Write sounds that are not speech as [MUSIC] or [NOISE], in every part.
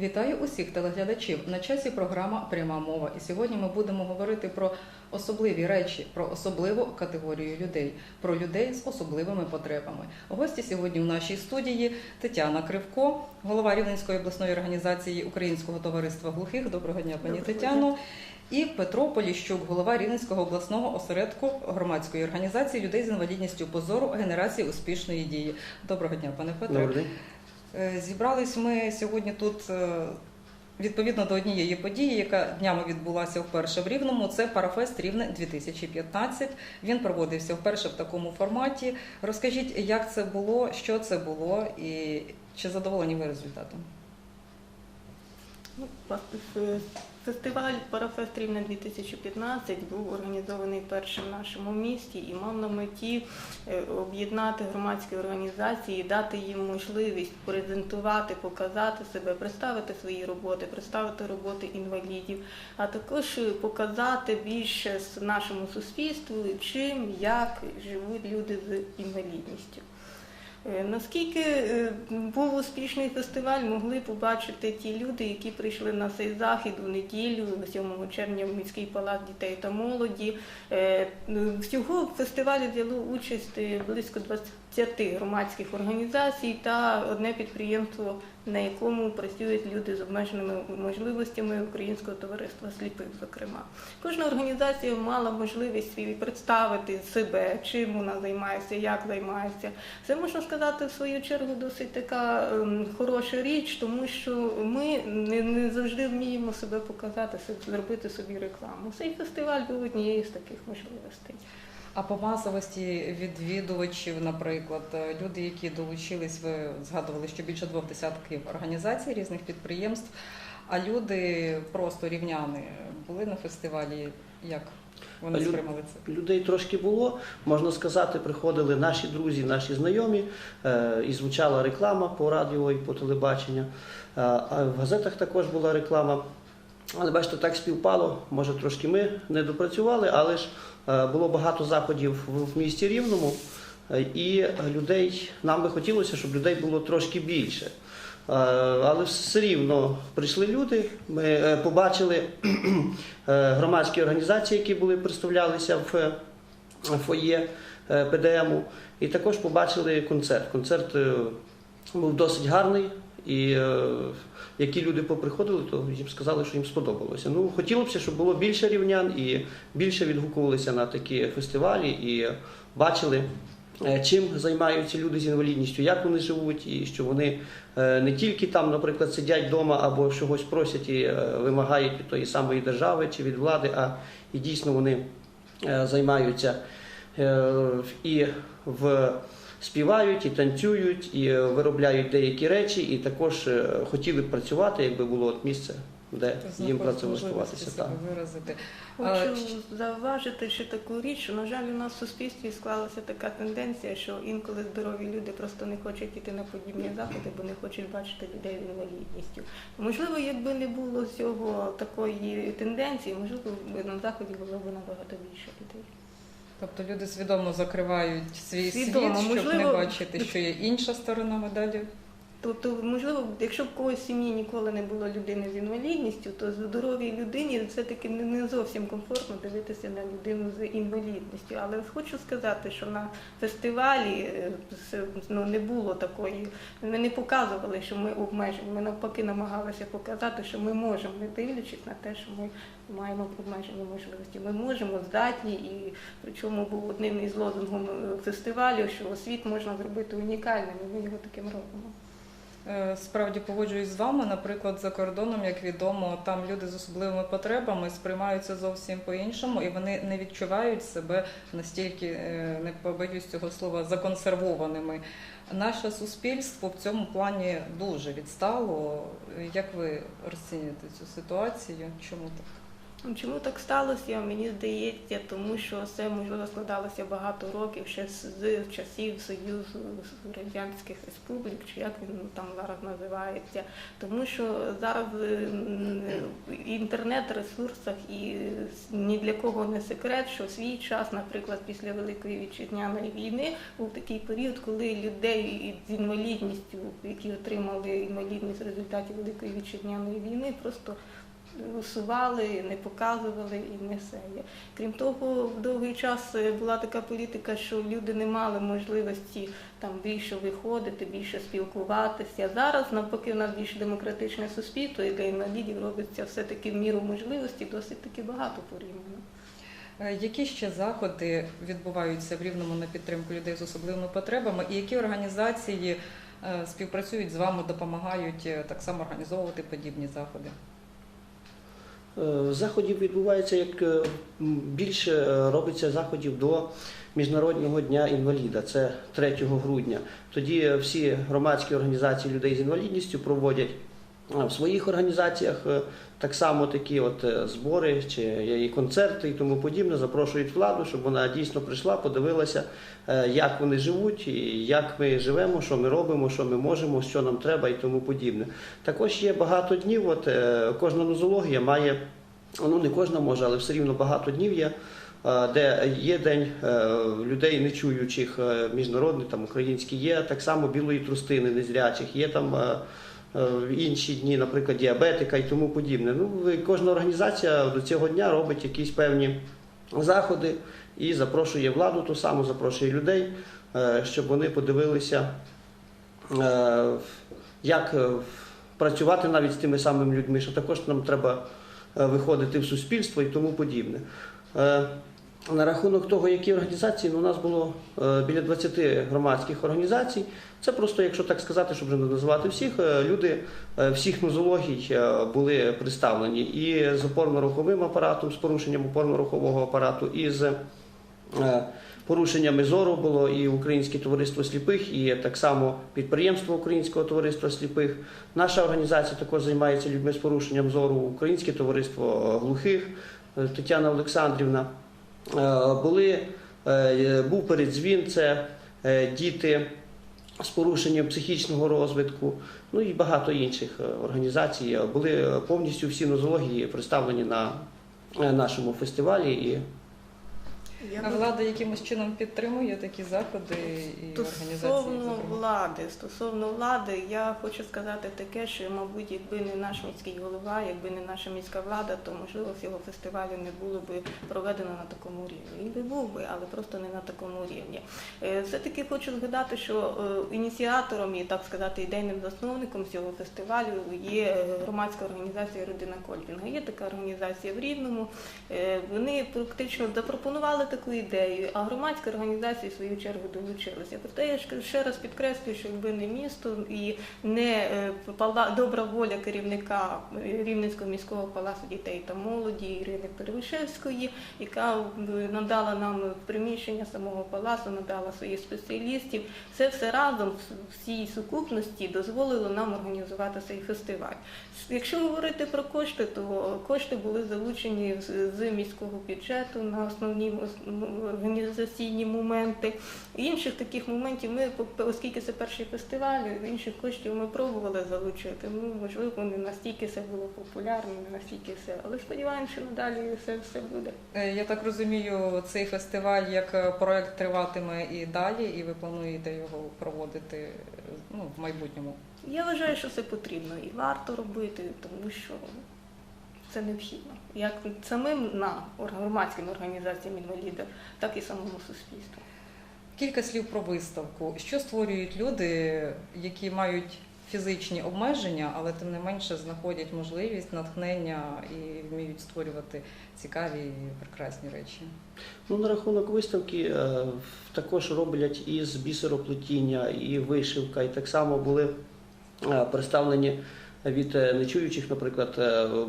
Вітаю усіх телеглядачів. На часі програма Пряма мова. І сьогодні ми будемо говорити про особливі речі, про особливу категорію людей, про людей з особливими потребами. Гості сьогодні в нашій студії Тетяна Кривко, голова Рівненської обласної організації Українського товариства глухих. Доброго дня, пані Доброго Тетяно. І Петро Поліщук, голова Рівненського обласного осередку громадської організації людей з інвалідністю позору генерації успішної дії. Доброго дня, пане Петро. Добрий день. Е, Зібрались ми сьогодні тут е, відповідно до однієї події, яка днями відбулася вперше в Рівному. Це Парафест Рівне 2015. Він проводився вперше в такому форматі. Розкажіть, як це було, що це було, і чи задоволені ви результатом? Ну, ф- Фестиваль Парафест Рівне 2015 був організований першим в нашому місті і мав на меті е, об'єднати громадські організації, дати їм можливість презентувати, показати себе, представити свої роботи, представити роботи інвалідів, а також е, показати більше нашому суспільству, чим, як живуть люди з інвалідністю. Е, Наскільки е, був успішний фестиваль, могли побачити ті люди, які прийшли на цей захід у неділю, 7 червня в міський палац дітей та молоді. Е, Всього в фестивалі взяло участь близько 20 громадських організацій та одне підприємство, на якому працюють люди з обмеженими можливостями Українського товариства сліпих, зокрема. Кожна організація мала можливість свій представити себе, чим вона займається, як займається. Це можна сказати в свою чергу досить така ем, хороша річ, тому що ми не, не завжди вміємо себе показати, зробити собі рекламу. Цей фестиваль був однією з таких можливостей. А по масовості відвідувачів, наприклад, е, люди, які долучились, ви згадували, що більше двох десятків організацій різних підприємств. А люди просто рівняни були на фестивалі. Як вони сприймали це? Людей трошки було, можна сказати, приходили наші друзі, наші знайомі, е, і звучала реклама по радіо і по телебаченню. Е, А в газетах також була реклама. Але бачите, так співпало. Може, трошки ми не допрацювали, але ж було багато заходів в місті Рівному, е, і людей нам би хотілося, щоб людей було трошки більше. Е, Але все рівно прийшли люди. Ми е, побачили е, громадські організації, які були представлялися в е, фоє е, ПДМу, і також побачили концерт. Концерт е, був досить гарний. І е, які люди поприходили, то їм сказали, що їм сподобалося. Ну, хотілося б, щоб було більше рівнян і більше відгукувалися на такі фестивалі і бачили, е, чим займаються люди з інвалідністю, як вони живуть, і що вони е, не тільки там, наприклад, сидять вдома або чогось просять і е, вимагають від тої самої держави чи від влади, а і дійсно вони е, займаються е, і в співають, і танцюють, і е, виробляють деякі речі, і також е, хотіли б працювати, якби було от місце, де їм Знаходити працевлаштуватися. Так. виразити. А, Хочу зауважити ще таку річ, що, на жаль, у нас в суспільстві склалася така тенденція, що інколи здорові люди просто не хочуть іти на подібні заходи, бо не хочуть бачити людей з інвалідністю. Можливо, якби не було цього такої тенденції, можливо, на заході було б набагато більше людей. Тобто люди свідомо закривають свій Свідомо, світ, щоб не бачити, що є інша сторона медалі. Тобто, можливо, якщо в когось в сім'ї ніколи не було людини з інвалідністю, то здоровій людині все-таки не- зовсім комфортно дивитися на людину з інвалідністю. Але хочу сказати, що на фестивалі е, ну, не було такої, ми не показували, що ми обмежені. Ми навпаки намагалися показати, що ми можемо, не дивлячись на те, що ми маємо обмежені можливості. Ми можемо, здатні, і причому був одним із лозунгом е, фестивалю, що світ можна зробити унікальним, і ми його таким робимо. Е, Справді погоджуюсь з вами. Наприклад, за кордоном, як відомо, там люди з особливими потребами сприймаються зовсім по-іншому, і вони не відчувають себе настільки, е, не побоюсь цього слова, законсервованими. Наше суспільство в цьому плані дуже відстало. Як ви розцінюєте цю ситуацію? Чому так? Ну, Чому так сталося? Мені здається, тому що це можливо складалося багато років ще з часів Союзу Радянських Республік, чи як він там зараз називається. Тому що зараз інтернет-ресурсах і ні для кого не секрет, що свій час, наприклад, після Великої вітчизняної війни був такий період, коли людей з інвалідністю, які отримали інвалідність в результаті Великої вітчизняної війни, просто усували, не показували і не все. є. Крім того, в довгий час е, була така політика, що люди не мали можливості там більше виходити, більше спілкуватися. Зараз, навпаки, у нас більш демократичне суспільство, і для інвалідів робиться все-таки в міру можливості досить таки багато порівняно. Е, Які ще заходи відбуваються в Рівному на підтримку людей з особливими потребами, і які організації е, співпрацюють з вами, допомагають так само організовувати подібні заходи? Е, Заходів відбувається як е, більше е, робиться заходів до Міжнародного дня інваліда, це 3 грудня. Тоді всі громадські організації людей з інвалідністю проводять в своїх організаціях так само такі от е, збори чи і концерти і тому подібне. Запрошують владу, щоб вона дійсно прийшла, подивилася, е, як вони живуть, і як ми живемо, що ми робимо, що ми можемо, що нам треба і тому подібне. Також є багато днів. От е, кожна нозологія має, ну не кожна може, але все рівно багато днів є. Де є день людей нечуючих, міжнародний, там український, є так само білої трустини незрячих, є там інші дні, наприклад, діабетика і тому подібне. Ну, кожна організація до цього дня робить якісь певні заходи і запрошує владу ту саму, запрошує людей, е, щоб вони подивилися, е, як е, працювати навіть з тими самими людьми, що також нам треба е, виходити в суспільство і тому подібне. На рахунок того, які організації, ну, у нас було е, біля 20 громадських організацій. Це просто, якщо так сказати, щоб не називати всіх, е, люди е, всіх нозологій були представлені і з опорно-руховим апаратом, з порушенням опорно-рухового апарату, і з порушеннями зору було і Українське товариство сліпих, і так само підприємство Українського товариства сліпих. Наша організація також займається людьми з порушенням зору, Українське товариство глухих, Тетяна Олександрівна. Е, Були, е, був передзвін, це е, діти з порушенням психічного розвитку, ну і багато інших організацій. Були повністю всі нозології представлені на нашому фестивалі. І Я А влада якимось чином підтримує такі заходи і організації? Стосовно влади, стосовно влади, я хочу сказати таке, що, мабуть, якби не наш міський голова, якби не наша міська влада, то можливо цього фестивалю не було би проведено на такому рівні. Він би був би, але просто не на такому рівні. Е, Все-таки хочу згадати, що е, ініціатором і так сказати ідейним засновником цього фестивалю є е, громадська організація Родина Кольпінга. Є така організація в Рівному. Вони практично запропонували таку ідею, а громадська організація в свою чергу долучилася. Проте я ще раз підкреслюю, що якби не місто і не е, добра воля керівника е, Рівненського міського палацу дітей та молоді Ірини Перевишевської, яка е, надала нам приміщення самого палацу, надала своїх спеціалістів. Це все разом в всій сукупності дозволило нам організувати цей фестиваль. Якщо говорити про кошти, то кошти були залучені з, міського бюджету на основні організаційні моменти. Інших таких моментів ми, оскільки це перший фестиваль, інших коштів ми пробували залучити. Ну, можливо, не настільки це було популярно, не настільки все. Але сподіваємося, що надалі все, все буде. Е, Я так розумію, цей фестиваль як е, проект триватиме і далі, і ви плануєте його проводити е, ну, в майбутньому. Я вважаю, що це потрібно і варто робити, тому що це необхідно. Як самим на громадським організаціям інвалідів, так і самому суспільству. Кілька слів про виставку. Що створюють люди, які мають фізичні обмеження, але тим не менше знаходять можливість, натхнення і вміють створювати цікаві і прекрасні речі. Ну, на рахунок виставки е, також роблять і з бісероплетіння, і вишивка, і так само були е, представлені від е, нечуючих, наприклад,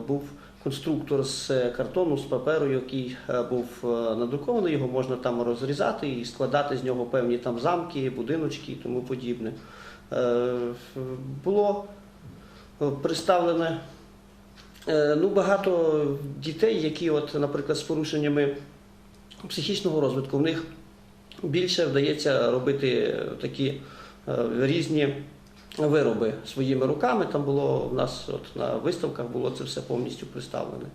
був конструктор з е, картону, з паперу, який е, був е, надрукований, його можна там розрізати і складати з нього певні там замки, будиночки і тому подібне. Було представлене Ну, багато дітей, які, от, наприклад, з порушеннями психічного розвитку, в них більше вдається робити такі різні вироби своїми руками. Там було в нас от, на виставках було це все повністю представлене.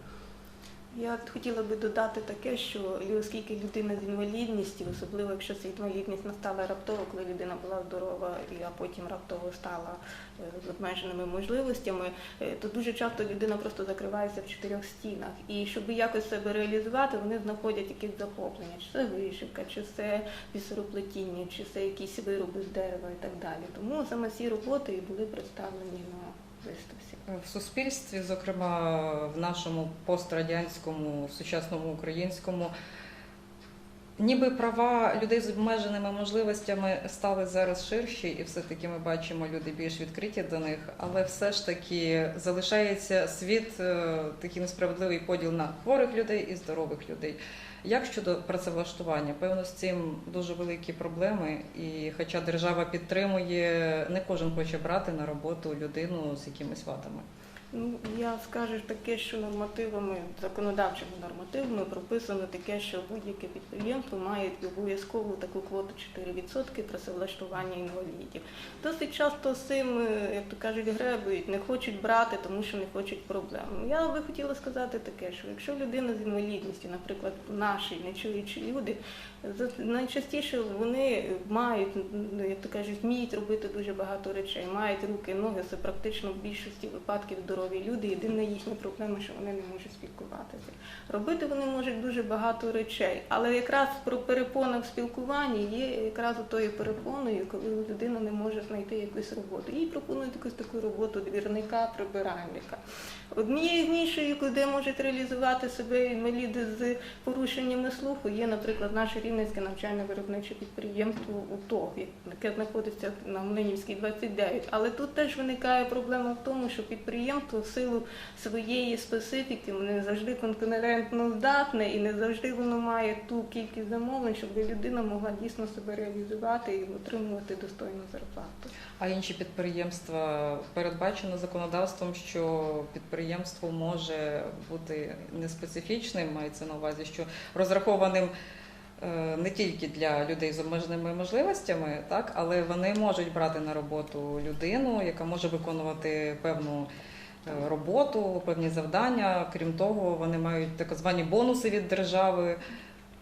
Я хотіла би додати таке, що оскільки людина з інвалідністю, особливо якщо ця інвалідність настала раптово, коли людина була здорова, а потім раптово стала е, з обмеженими можливостями, е, то дуже часто людина просто закривається в чотирьох стінах. І щоб якось себе реалізувати, вони знаходять якісь захоплення, чи це вишивка, чи це бісероплетіння, чи це якісь вироби з дерева і так далі. Тому саме ці роботи і були представлені на виставці. В суспільстві, зокрема в нашому пострадянському, сучасному українському, ніби права людей з обмеженими можливостями стали зараз ширші, і все-таки ми бачимо люди більш відкриті до них, але все ж таки залишається світ е, такий несправедливий поділ на хворих людей і здорових людей. Як щодо працевлаштування? Певно, з цим дуже великі проблеми, і хоча держава підтримує, не кожен хоче брати на роботу людину з якимись вадами. Ну, я скажу таке, що нормативами, законодавчими нормативами прописано таке, що будь-яке підприємство має обов'язкову таку квоту 4% працевлаштування інвалідів. Досить часто з цим, е, як то кажуть, гребують, не хочуть брати, тому що не хочуть проблем. Я би хотіла сказати таке, що якщо людина з інвалідністю, наприклад, наші нечуючі люди, найчастіше вони мають, як то кажуть, вміють робити дуже багато речей, мають руки, ноги, це практично в більшості випадків здорові люди. Єдина їхня проблема, що вони не можуть спілкуватися. Робити вони можуть дуже багато речей, але якраз про перепонах в спілкуванні є якраз тою перепоною, коли людина не може знайти якусь роботу. Їй пропонують якусь таку роботу двірника, прибиральника. Однією з нішою, де можуть реалізувати себе інваліди з порушеннями слуху, є, наприклад, наше рівненське навчально-виробниче підприємство УТОГ, яке знаходиться на Млинівській 29. Але тут теж виникає проблема в тому, що підприємство в силу своєї специфіки не завжди конкурентно здатне і не завжди воно має ту кількість замовлень, щоб людина могла дійсно себе реалізувати і отримувати достойну зарплату. А інші підприємства передбачено законодавством, що підприємство може бути не специфічним, мається на увазі, що розрахованим не тільки для людей з обмеженими можливостями, так, але вони можуть брати на роботу людину, яка може виконувати певну е, роботу, певні завдання. Крім того, вони мають так звані бонуси від держави.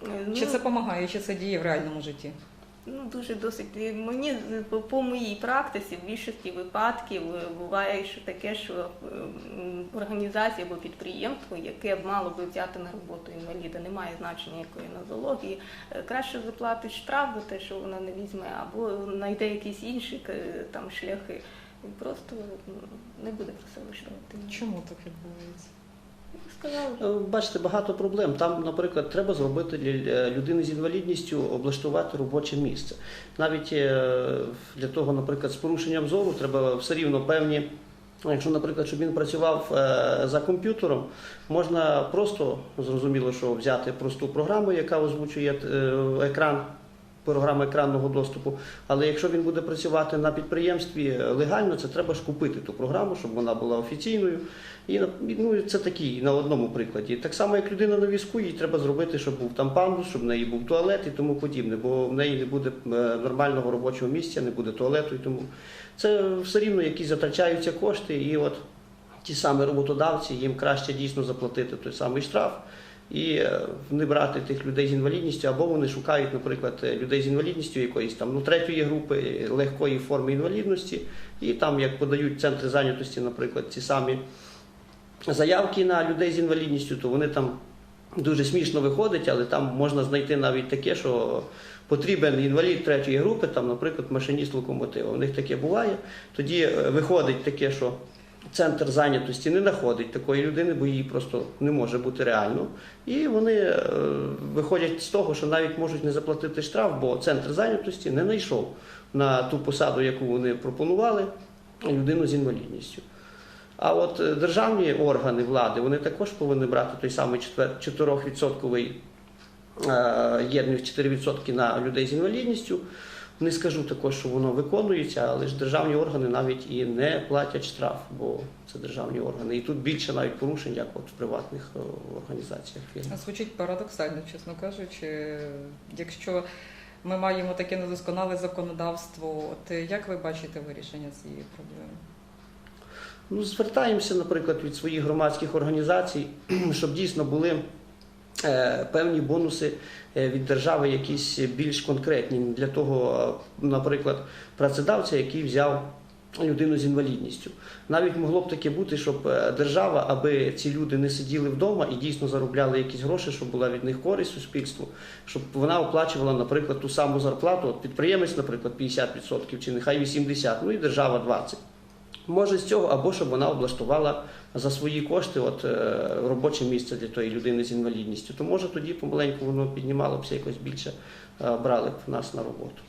Е, Чи ну, це допомагає, чи це діє в реальному житті? Ну, дуже досить. Мені по, моїй практиці в більшості випадків е, буває що таке, що е, організація або підприємство, яке б мало би взяти на роботу інваліда, не має значення якої нозології, е, краще заплатить штраф за те, що вона не візьме, або знайде якісь інші там шляхи. Просто не буде про це влаштовувати. Чому так відбувається? Е, Бачите, багато проблем. Там, наприклад, треба зробити для е, людини з інвалідністю облаштувати робоче місце. Навіть е, для того, наприклад, з порушенням зору треба все рівно певні. Якщо, наприклад, щоб він працював за комп'ютером, можна просто зрозуміло, що взяти просту програму, яка озвучує екран, програма екранного доступу. Але якщо він буде працювати на підприємстві легально, це треба ж купити ту програму, щоб вона була офіційною. І ну, це такий на одному прикладі. Так само, як людина на візку, їй треба зробити, щоб був там пандус, щоб в неї був туалет і тому подібне, бо в неї не буде е, нормального робочого місця, не буде туалету і тому. Це все рівно якісь затрачаються кошти, і от ті самі роботодавці, їм краще дійсно заплатити той самий штраф і не брати тих людей з інвалідністю, або вони шукають, наприклад, е, людей з інвалідністю якоїсь там ну, третьої групи е, легкої форми інвалідності, і там, як подають центри зайнятості, наприклад, ці самі заявки на людей з інвалідністю, то вони там дуже смішно виходять, але там можна знайти навіть таке, що потрібен інвалід третьої групи, там, наприклад, машиніст локомотива. У них таке буває. Тоді е, виходить таке, що центр зайнятості не знаходить такої людини, бо її просто не може бути реально. І вони е, виходять з того, що навіть можуть не заплатити штраф, бо центр зайнятості не знайшов на ту посаду, яку вони пропонували, людину з інвалідністю. А от е, державні органи влади вони також повинні брати той самий 4% єдних 4% на людей з інвалідністю. Не скажу також, що воно виконується, але ж державні органи навіть і не платять штраф, бо це державні органи. І тут більше навіть порушень, як от в приватних е, організаціях. Звучить парадоксально, чесно кажучи. Якщо ми маємо таке недосконале законодавство, от як ви бачите вирішення цієї проблеми? Ну, звертаємося, наприклад, від своїх громадських організацій, [CLEARS THROAT] щоб дійсно були е, певні бонуси е, від держави, якісь більш конкретні для того, е, наприклад, працедавця, який взяв людину з інвалідністю. Навіть могло б таке бути, щоб е, держава, аби ці люди не сиділи вдома і дійсно заробляли якісь гроші, щоб була від них користь суспільству, щоб вона оплачувала, наприклад, ту саму зарплату. От підприємець, наприклад, 50% чи нехай 80%, ну і держава 20%. Може з цього, або щоб вона облаштувала за свої кошти от, е, робоче місце для тої людини з інвалідністю. То може тоді помаленьку воно піднімалося якось більше, е, брали б нас на роботу.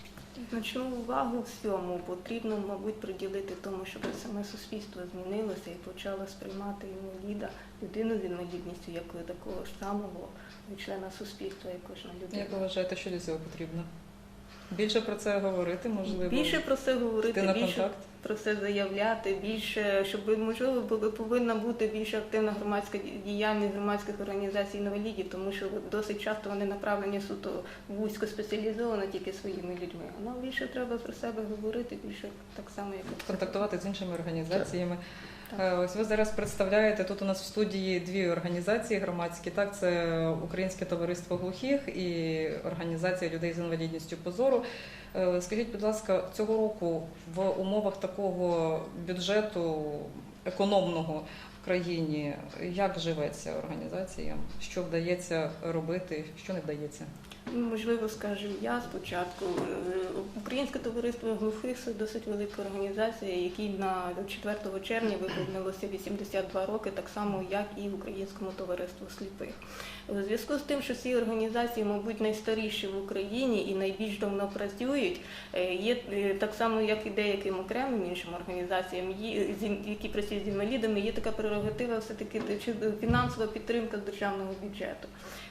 Значну увагу всьому потрібно, мабуть, приділити тому, щоб саме суспільство змінилося і почало сприймати інваліда, людину з інвалідністю, як такого ж самого члена суспільства, як кожна людина. Як ви вважаєте, що для цього потрібно? Більше про це говорити, можливо, Більше про це йти говорити, на більше контакт? Про це заявляти, більше, щоб можливо було повинна бути більш активна громадська діяльність громадських організацій інвалідів, тому що досить часто вони направлені суто вузько спеціалізовано тільки своїми людьми. А нам більше треба про себе говорити, більше так само, як контактувати з іншими організаціями. Е, Ось ви зараз представляєте тут у нас в студії дві організації громадські. Так, це Українське товариство глухих і організація людей з інвалідністю Позору. Е, Скажіть, будь ласка, цього року в умовах такого бюджету економного в країні як живеться організаціям? Що вдається робити, що не вдається? Можливо, скажу я спочатку. Е, Українське товариство глухих це досить велика організація, якій на 4 червня виповнилося 82 роки, так само як і Українському товариству сліпих. У зв'язку з тим, що ці організації, мабуть, найстаріші в Україні і найбільш давно працюють, е, є е, так само, як і деяким окремим іншим організаціям, які працюють з інвалідами, є така прерогатива все-таки фінансова підтримка державного бюджету.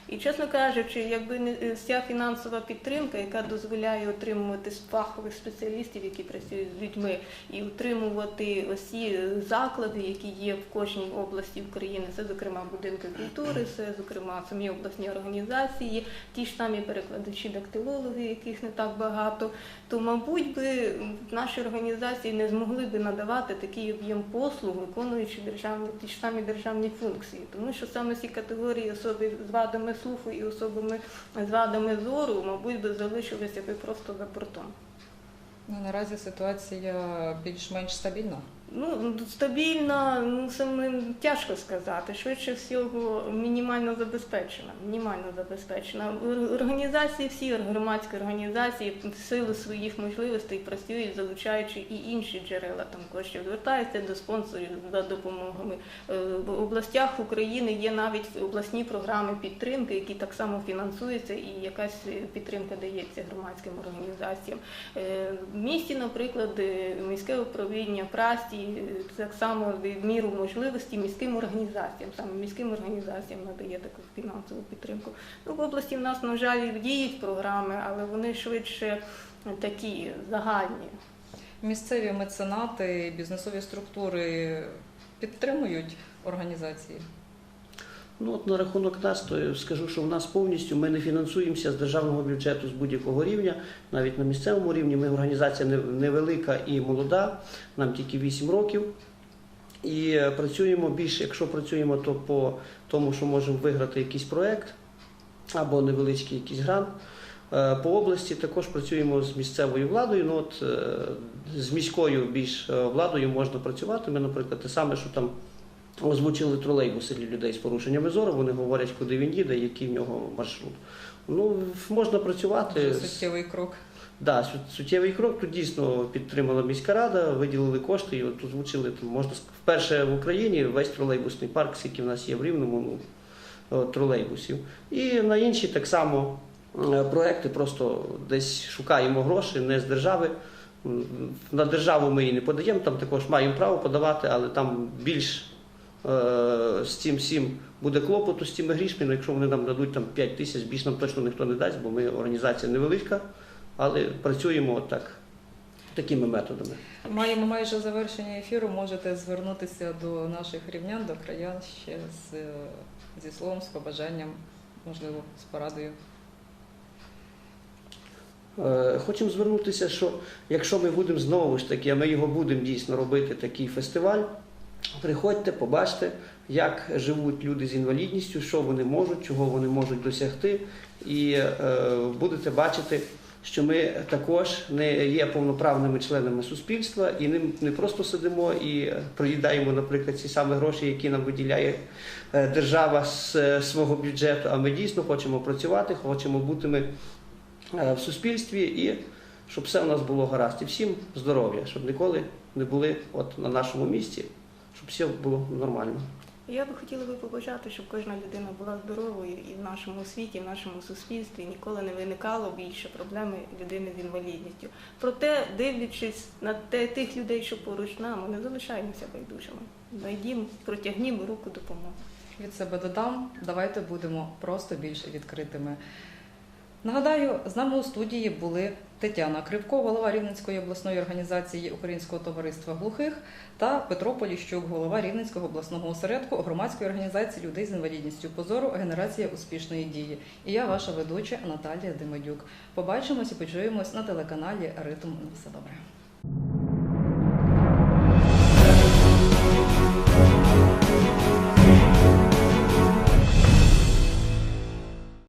І чесно кажучи, якби не е, ця фінансова підтримка, яка дозволяє отримувати фахових спеціалістів, які працюють з людьми, і утримувати осі заклади, які є в кожній області України, це зокрема будинки культури, це зокрема самі обласні організації, ті ж самі перекладачі, дактилологи, яких не так багато, то мабуть би наші організації не змогли би надавати такий об'єм послуг, виконуючи державні ті ж самі державні функції, тому що саме ці категорії особи з вадами слуху і особами з вадами зору, мабуть, би залишилися би просто за бортом. Ну, наразі ситуація більш-менш стабільна. Ну, стабільна, ну саме тяжко сказати. Швидше всього, мінімально забезпечена. Мінімально забезпечена. Організації, всі громадські організації в силу своїх можливостей працюють, залучаючи і інші джерела там коштів. Звертаються до спонсорів за допомогами. Е, В областях України є навіть обласні програми підтримки, які так само фінансуються, і якась підтримка дається громадським організаціям. Е, В місті, наприклад, е, міське управління прасті так само в міру можливості міським організаціям, саме міським організаціям надає таку фінансову підтримку. Ну, в області в нас, на жаль, діють програми, але вони швидше такі загальні. Місцеві меценати, бізнесові структури підтримують організації. Ну от на рахунок нас, то скажу, що в нас повністю ми не фінансуємося з державного бюджету з будь-якого рівня, навіть на місцевому рівні. Ми організація невелика і молода, нам тільки 8 років. І е, працюємо більше, якщо працюємо, то по тому, що можемо виграти якийсь проект або невеличкий якийсь грант. Е, По області також працюємо з місцевою владою. Ну от е, з міською більш владою можна працювати. Ми, наприклад, те саме, що там озвучили тролейбуси для людей з порушеннями зору. Вони говорять, куди він їде, який в нього маршрут. Ну можна працювати. Дуже суттєвий крок. Да, суттєвий крок. Тут дійсно підтримала міська рада, виділили кошти і от озвучили там, можна вперше в Україні весь тролейбусний парк, скільки в нас є в Рівному, ну, тролейбусів. І на інші так само е, проекти просто десь шукаємо гроші не з держави. На державу ми її не подаємо, там також маємо право подавати, але там більш е, з цим всім буде клопоту з цими грішми. Якщо вони нам дадуть там 5 тисяч, більш нам точно ніхто не дасть, бо ми організація невелика. але працюємо так, такими методами. Маємо майже завершення ефіру. Можете звернутися до наших рівнян, до краян ще з, е, зі словом, з побажанням, можливо, з порадою. Е, Хочемо звернутися, що якщо ми будемо знову ж таки, а ми його будемо дійсно робити такий фестиваль, приходьте, побачте, як живуть люди з інвалідністю, що вони можуть, чого вони можуть досягти, і е, будете бачити, що ми також не є повноправними членами суспільства і не, не просто сидимо і проїдаємо, наприклад, ці самі гроші, які нам виділяє е, держава з е, свого бюджету. А ми дійсно хочемо працювати, хочемо бути ми е, в суспільстві і щоб все у нас було гаразд. І всім здоров'я, щоб ніколи не були от на нашому місці, щоб все було нормально. Я би хотіла би побажати, щоб кожна людина була здоровою і в нашому світі, і в нашому суспільстві ніколи не виникало більше проблеми людини з інвалідністю. Проте, дивлячись на те, тих людей, що поруч нами, не залишаємося байдужими. Найдімо, протягнімо руку допомоги. Від себе додам, давайте будемо просто більш відкритими. Нагадаю, з нами у студії були Тетяна Кривко, голова Рівненської обласної організації Українського товариства глухих, та Петро Поліщук, голова Рівненського обласного осередку громадської організації людей з інвалідністю позору Генерація успішної дії. І я, ваша ведуча Наталія Димадюк. Побачимось і почуємось на телеканалі Ритм. Все добре.